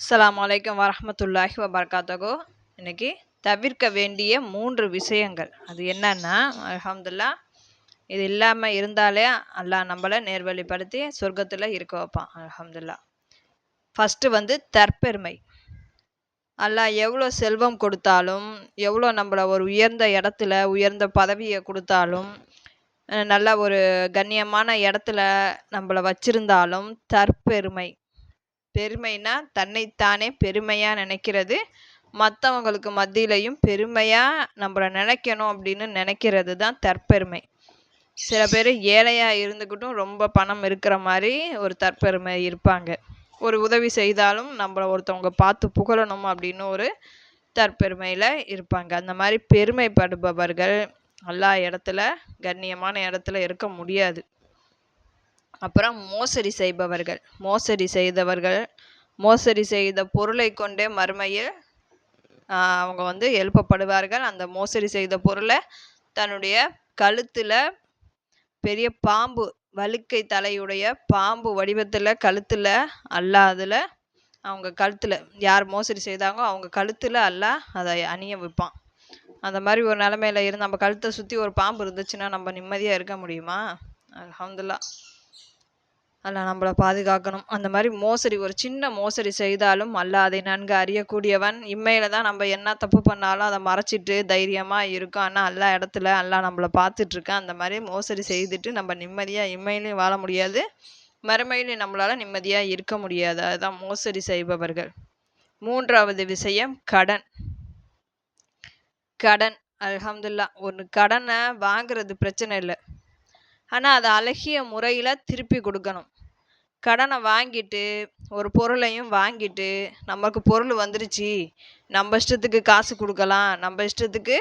அஸ்லாம் வலைக்கம் வரமத்துல்லாஹி வபர்காத்தகோ இன்னைக்கு தவிர்க்க வேண்டிய மூன்று விஷயங்கள். அது என்னன்னா அலமதுல்லா இது இல்லாமல் இருந்தாலே அல்லாஹ் நம்மளை நேர்வழிப்படுத்தி சொர்க்கத்தில் இருக்க வைப்பான். அலமதுல்லா ஃபஸ்ட்டு வந்து தற்பெருமை. அல்லாஹ் எவ்வளோ செல்வம் கொடுத்தாலும் எவ்வளோ நம்மளை ஒரு உயர்ந்த இடத்துல உயர்ந்த பதவியை கொடுத்தாலும் நல்ல ஒரு கண்ணியமான இடத்துல நம்மளை வச்சிருந்தாலும் தற்பெருமை. பெருமைனா தன்னைத்தானே பெருமையாக நினைக்கிறது. மற்றவங்களுக்கு மத்தியிலையும் பெருமையாக நம்மளை நினைக்கணும் அப்படின்னு நினைக்கிறது தான் தற்பெருமை. சில பேர் ஏழையாக இருந்துக்கிட்டும் ரொம்ப பணம் இருக்கிற மாதிரி ஒரு தற்பெருமை இருப்பாங்க. ஒரு உதவி செய்தாலும் நம்மளை ஒருத்தவங்க பார்த்து புகழணும் அப்படின்னு ஒரு தற்பெருமையில் இருப்பாங்க. அந்த மாதிரி பெருமைப்படுபவர்கள் எல்லா இடத்துல கண்ணியமான இடத்துல இருக்க முடியாது. அப்புறம் மோசடி செய்பவர்கள். மோசடி செய்தவர்கள் மோசடி செய்த பொருளை கொண்டே மறுமையில் அவங்க வந்து எழுப்பப்படுவார்கள். அந்த மோசடி செய்த பொருளை தன்னுடைய கழுத்தில் பெரிய பாம்பு வழுக்கை தலையுடைய பாம்பு வடிவத்தில் கழுத்தில் அல்லாதில் அவங்க கழுத்தில் யார் மோசடி செய்தாங்களோ அவங்க கழுத்தில் அல்லாஹ் அதை அணிய வைப்பான். அந்த மாதிரி ஒரு நிலமையில இருந்து நம்ம கழுத்தை சுற்றி ஒரு பாம்பு இருந்துச்சுன்னா நம்ம நிம்மதியாக இருக்க முடியுமா? அலமதுல்லா அல்லாஹ் நம்மளை பாதுகாக்கணும். அந்த மாதிரி மோசடி ஒரு சின்ன மோசடி செய்தாலும் அல்லாஹ் அதை நன்கு அறியக்கூடியவன். இம்மையில தான் நம்ம என்ன தப்பு பண்ணாலும் அதை மறைச்சிட்டு தைரியமாக இருக்கும் ஆனால் எல்லா இடத்துல எல்லாம் நம்மளை பார்த்துட்ருக்கேன் அந்த மாதிரி மோசடி செய்துட்டு நம்ம நிம்மதியாக இம்மையிலையும் வாழ முடியாது. மறுமையிலையும் நம்மளால் நிம்மதியாக இருக்க முடியாது. அதுதான் மோசடி செய்பவர்கள். மூன்றாவது விஷயம் கடன். கடன் அலமதுல்லா ஒரு கடனை வாங்குறது பிரச்சனை இல்லை. ஆனால் அதை அழகிய முறையில் திருப்பி கொடுக்கணும். கடனை வாங்கிட்டு ஒரு பொருளையும் வாங்கிட்டு நமக்கு பொருள் வந்துருச்சு. நம்ம இஷ்டத்துக்கு காசு கொடுக்கலாம். நம்ம இஷ்டத்துக்கு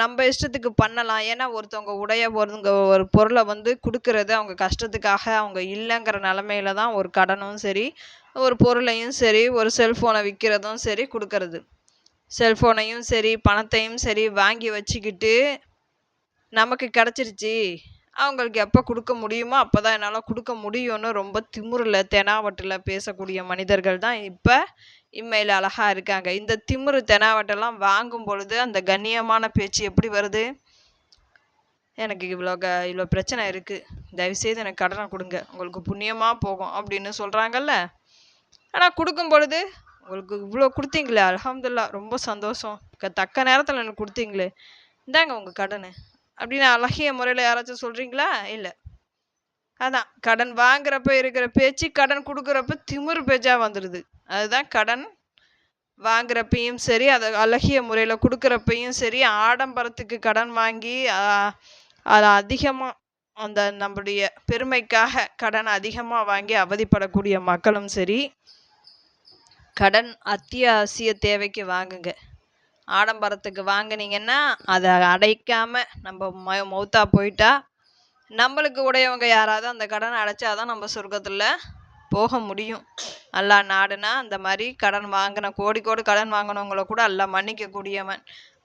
நம்ம இஷ்டத்துக்கு பண்ணலாம். ஏன்னா ஒருத்தவங்க உடைய ஒருத்தவங்க ஒரு பொருளை வந்து கொடுக்கறது அவங்க கஷ்டத்துக்காக அவங்க இல்லைங்கிற நிலமையில தான் ஒரு கடனும் சரி ஒரு பொருளையும் சரி ஒரு செல்ஃபோனை விற்கிறதும் சரி கொடுக்கறது. செல்ஃபோனையும் சரி பணத்தையும் சரி வாங்கி வச்சுக்கிட்டு நமக்கு கிடச்சிருச்சு. அவங்களுக்கு எப்போ கொடுக்க முடியுமோ அப்போ தான் என்னால் கொடுக்க முடியும்னு ரொம்ப திமுறில் தெனாவட்டில் பேசக்கூடிய மனிதர்கள் தான் இப்போ இம்மையில் அழகாக இருக்காங்க. இந்த திமிரு தெனாவட்டெல்லாம் வாங்கும் பொழுது அந்த கண்ணியமான பேச்சு எப்படி வருது? எனக்கு இவ்வளோ க இவ்வளோ பிரச்சனை இருக்குது தயவுசெய்து எனக்கு கடனை கொடுங்க. உங்களுக்கு புண்ணியமாக போகும் அப்படின்னு சொல்கிறாங்கல்ல ஆனால் கொடுக்கும் பொழுது உங்களுக்கு இவ்வளோ கொடுத்தீங்களே அலமதுல்லா ரொம்ப சந்தோஷம். தக்க நேரத்தில் எனக்கு கொடுத்தீங்களே. இந்தாங்க உங்கள் கடன். அப்படின்னு அழகிய முறையில் யாராச்சும் சொல்கிறீங்களா இல்லை. அதான். கடன் வாங்குறப்ப இருக்கிற பேச்சு கடன் கொடுக்குறப்ப திமிரு பேச்சாக வந்துடுது அதுதான் கடன் வாங்குறப்பையும் சரி அதை அழகிய முறையில் கொடுக்குறப்பையும் சரி ஆடம்பரத்துக்கு கடன் வாங்கி அதை அதிகமாக அந்த நம்முடைய பெருமைக்காக கடன் அதிகமாக வாங்கி அவதிப்படக்கூடிய மக்களும் சரி கடன் அத்தியாவசிய தேவைக்கு வாங்குங்க. ஆடம்பரத்துக்கு வாங்குனீங்கன்னா அதை அடைக்காமல் நம்ம ம மௌத்தா போயிட்டா நம்மளுக்கு உடையவங்க யாராவது அந்த கடனை அடைச்சாதான் நம்ம சொர்க்கத்தில் போக முடியும். அல்லா நாடுனா அந்த மாதிரி கடன் வாங்கின கோடி கோடி கடன் வாங்கினவங்கள கூட எல்லாம் மன்னிக்க கூடியவன்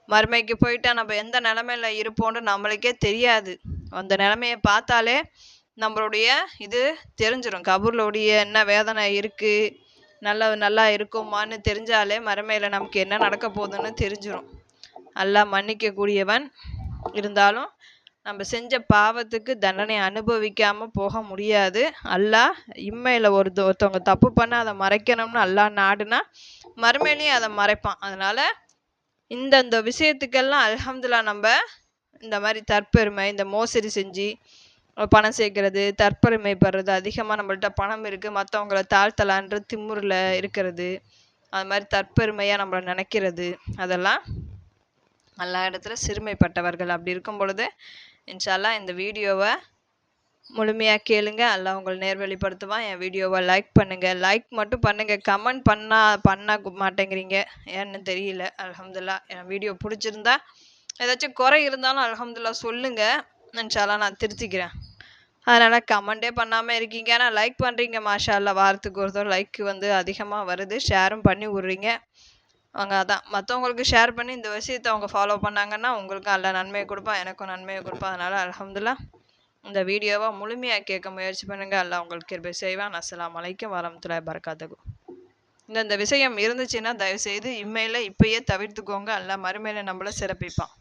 மறுமைக்கு போயிட்டா நம்ம எந்த நிலமையில இருப்போம்னு நம்மளுக்கே தெரியாது. அந்த நிலமையை பார்த்தாலே நம்மளுடைய இது தெரிஞ்சிடும் கபூர்லுடைய என்ன வேதனை இருக்குது நல்லா நல்லா இருக்குமான்னு தெரிஞ்சாலே மறுமையில் நமக்கு என்ன நடக்க போகுதுன்னு தெரிஞ்சிடும் நல்லா மன்னிக்கக்கூடியவன் இருந்தாலும் நம்ம செஞ்ச பாவத்துக்கு தண்டனை அனுபவிக்காமல் போக முடியாது. அல்லாஹ் இம்மையில் ஒரு ஒருத்தவங்க தப்பு பண்ண அதை மறைக்கணும்னு அல்லாஹ் நாடுனா மறுமையிலையும் அதை மறைப்பான். அதனால் இந்தந்த விஷயத்துக்கெல்லாம் அலமதுல்லா நம்ம இந்த மாதிரி தற்பெருமை இந்த மோசடி செஞ்சு பணம் சேர்க்கறது தற்பெருமைப்படுறது அதிகமாக நம்மள்ட்ட பணம் இருக்குது மற்றவங்கள தாழ்த்தலான்ற திமிரில் இருக்கிறது. அது மாதிரி தற்பெருமையாக நம்மளை நினைக்கிறது. அதெல்லாம் எல்லா இடத்துல சிறுமைப்பட்டவர்கள் அப்படி இருக்கும் பொழுது இன்ஷால்லா இந்த வீடியோவை முழுமையாக கேளுங்க. எல்லாம் உங்களை நேர்வழிப்படுத்துவான். என் வீடியோவை லைக் பண்ணுங்கள் லைக் மட்டும் பண்ணுங்கள் கமெண்ட் பண்ணால் பண்ண மாட்டேங்கிறீங்க. ஏன்னு தெரியல. அலமதுல்லா என் வீடியோ பிடிச்சிருந்தா ஏதாச்சும் குறை இருந்தாலும் அலமதுல்லா சொல்லுங்கள் இன்ஷால்லா நான் திருத்திக்கிறேன். அதனால் கமெண்டே பண்ணாமல் இருக்கீங்க. ஆனால் லைக் பண்ணுறீங்க மாஷா அல்லா வாரத்துக்கு ஒரு தடவை லைக் வந்து அதிகமாக வருது. ஷேரும் பண்ணி விட்றீங்க. அவங்க அதான். மற்றவங்களுக்கு ஷேர் பண்ணி இந்த விஷயத்தை அவங்க ஃபாலோ பண்ணாங்கன்னா உங்களுக்கும் அல்ல நன்மையை கொடுப்பான் எனக்கும் நன்மையை கொடுப்பான் அதனால் அல்ஹம்துலில்லாஹ் இந்த வீடியோவை முழுமையாக கேட்க முயற்சி பண்ணுங்கள் அல்லாஹ் உங்களுக்கு கிருபை செய்வான். அஸ்ஸலாமு அலைக்கும் வரமத்துல்லாஹி இந்த இந்த விஷயம் இருந்துச்சுன்னா தயவுசெய்து இம்மையில் இப்பயே தவிர்த்துக்கோங்க. அல்ல மறுமையில நம்மள சிறப்பிப்பான்.